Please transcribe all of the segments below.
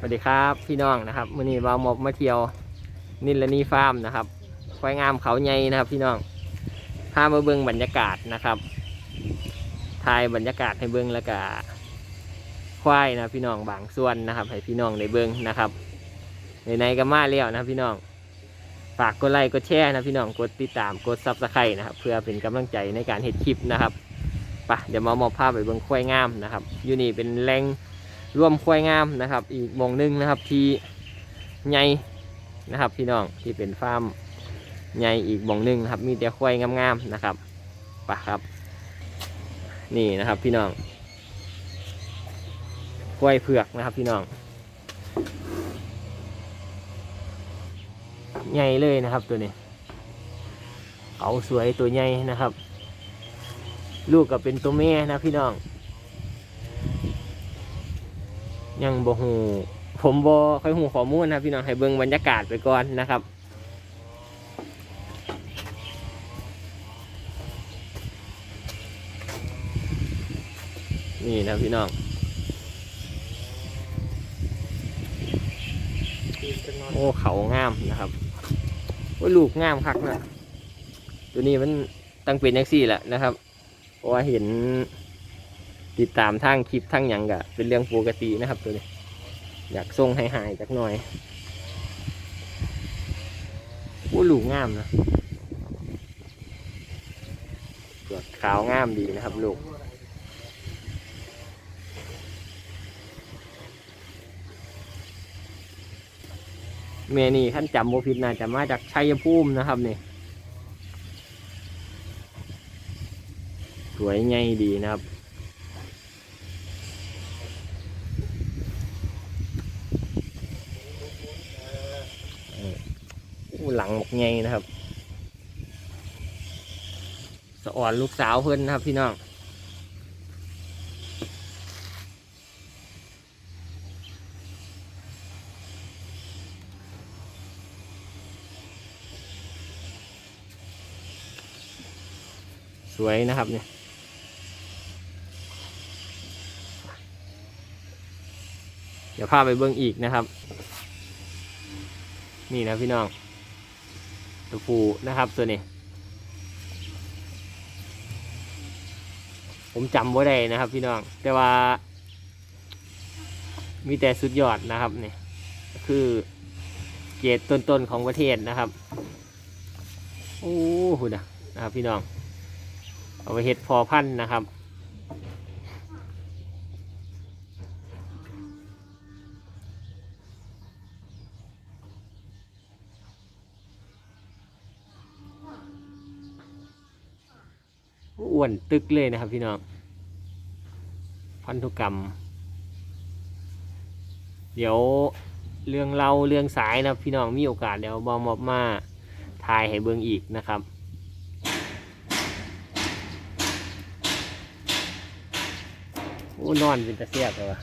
สวัสดีครับพี่น้องนะครับมื่อนี้เราหมบมาเที่ยวนิลนีฟาร์มนะครับควายงามเขาใหญ่นะครับพี่น้องพามาเบิ่งบรรยากาศนะครับถ่ายบรรยากาศให้เบิ่งแล้วก็ควายนะพี่น้องบางส่วนนะครับ ให้พี่น้องได้เบิ่งนะครับในๆก็มาแล้วนะพี่น้องฝากกดไลค์กดแชร์นะพี่น้องกดติดตามกดซับสไครต์นะครับ เพื่อเป็นกำลังใจในการเห็ดคลิปนะครับไปะเดี๋ยวมามอบภาพไปเบิ่งควายงามนะครับอยู่นี่เป็นแหล่ง รวมควายงามนะครับ อีกหมองหนึงนะครับที่ใหญ่นะครับ พี่น้องที่เป็นฟาร์มใหญ่อีกหมองหนึงนะครับ มีแต่ควายงามๆนะครับปะครับ นี่นะครับพี่น้องควายเผือกนะครับพี่น้องใหญ่เลยนะครับตัวนี้เขาสวยตัวใหญ่นะครับ ลูกก็เป็นตัวแม่นะพี่น้อง ยังบ่หูผมบ่ค่อยหูข้อมูลนะพี่น้องให้เบิ่งบรรยากาศไปก่อนนะครับนี่นะพี่น้องโอ้เขางามนะครับโอ้ยลูกงามคักนะตัวนี้มันตั้งเป็นยังสี่แหละนะครับเพราะว่าเห็น ติดตามทางคลิปทางหยังกะเป็นเรื่องปกตินะครับตัวนี้ อยากส่งให้หายจักหน่อยโอ้หลูกงามนะเปลือกขาวงามดีนะครับลูกเมนี่ขั้นจำโมผิดน่าจะมาจากชัยภูมินะครับนี่สวยไงดีนะครับ หลังหมกไงนะครับ สะอ่อนลูกสาวเพื่อนนะครับพี่น้องสวยนะครับเนี่ยเดี๋ยวพาไปเบิ้องอีกนะครับ นี่นะพี่น้อง ตัวฟูนะครับตัวนี้ ผมจำไว้ได้นะครับพี่น้อง แต่ว่า มีแต่สุดยอดนะครับนี่คือเกรดต้นๆของประเทศนะครับโอ้โหนะนะครับพี่น้อง เอาไปเฮ็ดพอพันนะครับ อ้วนตึกเลยนะครับพี่น้อง พันธุกรรม เดี๋ยวเรื่องเราเรื่องสายนะพี่น้องมีโอกาสเดี๋ยวบอมอบมาทายให้เบิ่งอีกนะครับโอ้นอนเป็นตะเสียบเลยวะ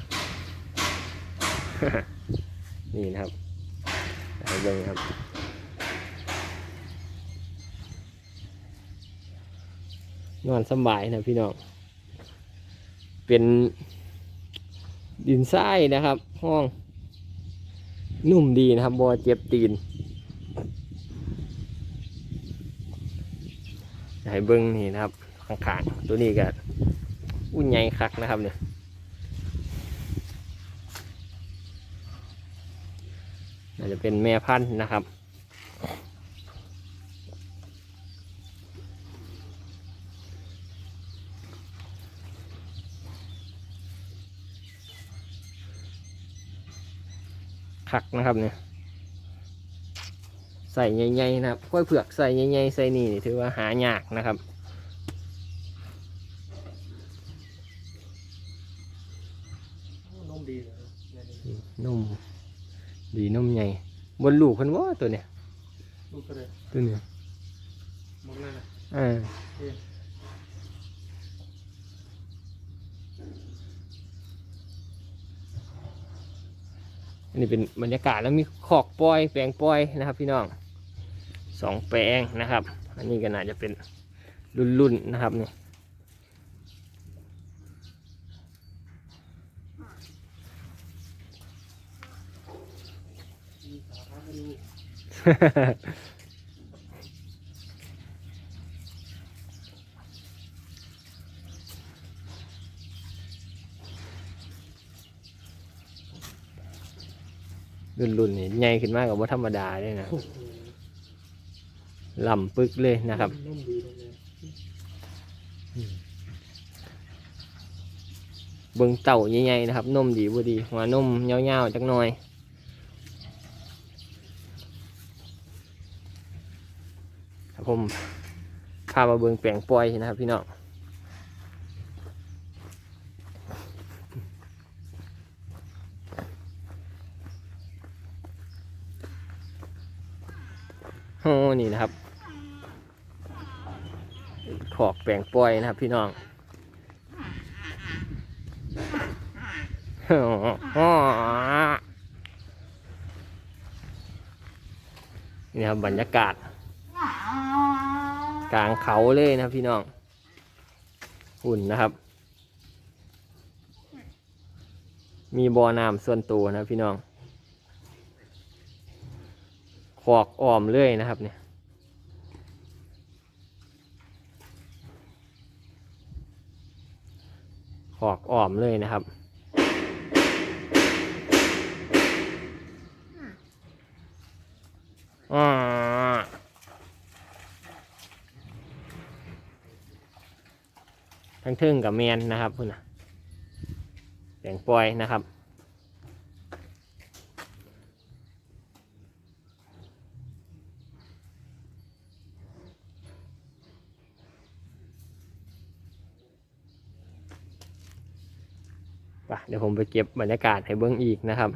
นี่นะครับให้เบิ่งครับ นอนสบายนะพี่น้อง เป็นดินทรายนะครับ ห้อง นุ่มดีนะครับบอเจ็บตีนให้เบิ้งนี่นะครับข้างๆตัวนี้ก็อุ่นใหญ่คักนะครับเนี่ยน่าจะเป็นแม่พันธุ์นะครับ คักนะครับเนี่ยใส่ใหญ่ๆนะครับกล้วยเผือกใส่ใหญ่ๆใส่นี่นี่ถือว่าหายากนะครับนมดีเลยนะเนี่ยนุ่มดีนุ่มใหญ่บนลูกเพันว่าตัวเนี้ยลูกก็เลยตัวเนี้ยมองเลยนะอ่าันนี้เป็นบรรยากาศแล้วมีขอกปอยแปลงปอยนะครับพี่น้องสองแปลงนะครับ อันนี้ก็น่าจะเป็นรุ่นรุ่นนะครับนี่ รุ่นรุ่นๆนี่ใหญ่ขึ้นมากกับว่าธรรมดาเลยนะโอ้โหลำปึกเลยนะครับนุ่มดีตรงนี้เบิ่งเต่าใหญ่ๆนะครับนมดีบ่ดีหัวนมยาวๆจักหน่อยครับผมพามาเบิ่งแปลงปล่อยนะครับพี่น้อง โอ้นี่นะครับขอกแปลงปล่อยนะครับ พี่น้องนี่ครับบรรยากาศ กลางเขาเลยนะพี่น้องหุ่นนะครับ มีบ่อน้ำส่วนตัวนะพี่น้อง ขอกอ้อมเลยนะครับเนี่ยขอกอ้อมเลยนะครับ อ่าทั้งทึ่งกับเมียนนะครับพุ่นนะแสงปล่อยนะครับ เดี๋ยวผมไปเก็บบรรยากาศให้เบื้องอีกนะครับ